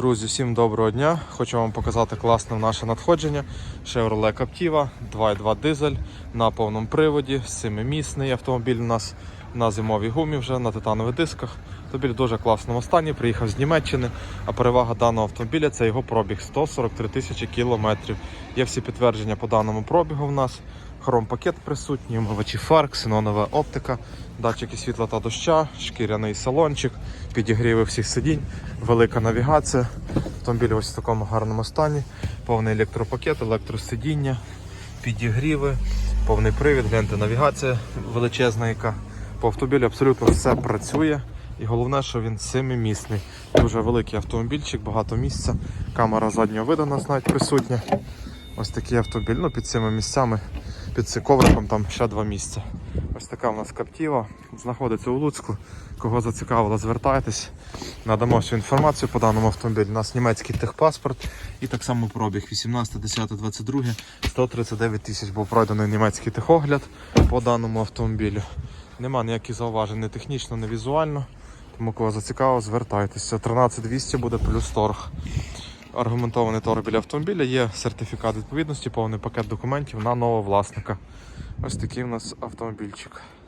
Друзі, всім доброго дня! Хочу вам показати класне наше надходження. Chevrolet Captiva 2.2 дизель на повному приводі, семимісний автомобіль у нас на зимовій гумі вже на титанових дисках. Автомобіль в дуже класному стані, приїхав з Німеччини, а перевага даного автомобіля це його пробіг 143 тисячі кілометрів. Є всі підтвердження по даному пробігу в нас. Хром-пакет присутній, омивачі фар, ксенонова оптика, датчики світла та доща, шкіряний салончик, підігріви всіх сидінь, велика навігація. Автомобіль ось в такому гарному стані, повний електропакет, електросидіння, підігріви, повний привід, гляньте навігація величезна, яка по автомобілю абсолютно все працює. І головне, що він семимісний. Дуже великий автомобільчик, багато місця. Камера заднього виду у нас навіть присутня. Ось такий автомобіль. Ну, під цими місцями, під циковриком там ще два місця. Ось така в нас каптіва. Знаходиться у Луцьку. Кого зацікавило, звертайтесь. Надамо всю інформацію по даному автомобілю. У нас німецький техпаспорт і так само пробіг 18.10.22, 139 тисяч був пройдений німецький техогляд по даному автомобілю. Нема ніяких зауважень, не технічно, не візуально. Тому кого зацікавило, звертайтеся. 13200 буде плюс торг. Аргументований торг біля автомобіля, є сертифікат відповідності, повний пакет документів на нового власника. Ось такий у нас автомобільчик.